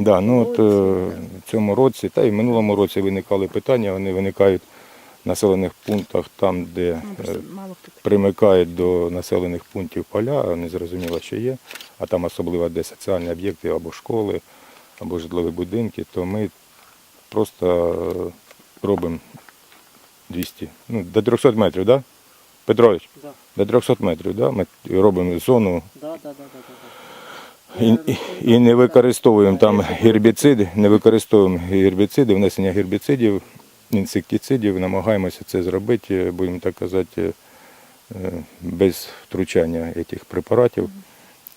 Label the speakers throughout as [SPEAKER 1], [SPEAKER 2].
[SPEAKER 1] Да, ну от е, в цьому році, та й в минулому році виникали питання, вони виникають в населених пунктах там, де
[SPEAKER 2] Ну,
[SPEAKER 1] е, примикають до населених пунктів поля, не зрозуміло, що є, а там особливо де соціальні об'єкти або школи, або житлові будинки, то ми просто е, робимо 200, ну, до 300 метрів, да? Петрович,
[SPEAKER 3] Да.
[SPEAKER 1] до 300 метрів, да? ми робимо зону
[SPEAKER 3] да, да, да, да.
[SPEAKER 1] І, і, не використовуємо там гербіциди, не використовуємо гербіциди, внесення гербіцидів, інсектицидів, намагаємося це зробити, будемо так казати, е, без втручання цих препаратів.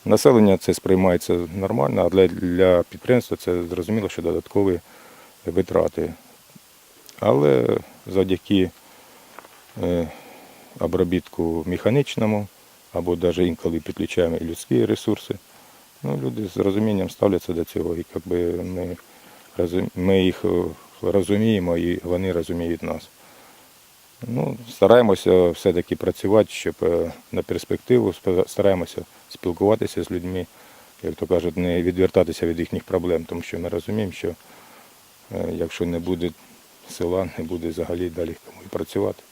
[SPEAKER 1] Населення це сприймається нормально, а для, для підприємства це зрозуміло, що додаткові витрати. Але завдяки е, обробітку механічному, або навіть інколи підключаємо і людські ресурси, ну, люди з розумінням ставляться до цього. І якби ми, ми їх е, розуміємо і вони розуміють нас. Ну, стараємося все-таки працювати, щоб е, на перспективу стараємося спілкуватися з людьми, як то кажуть, не відвертатися від їхніх проблем, тому що ми розуміємо, що е, якщо не буде села, не буде взагалі далі кому і працювати.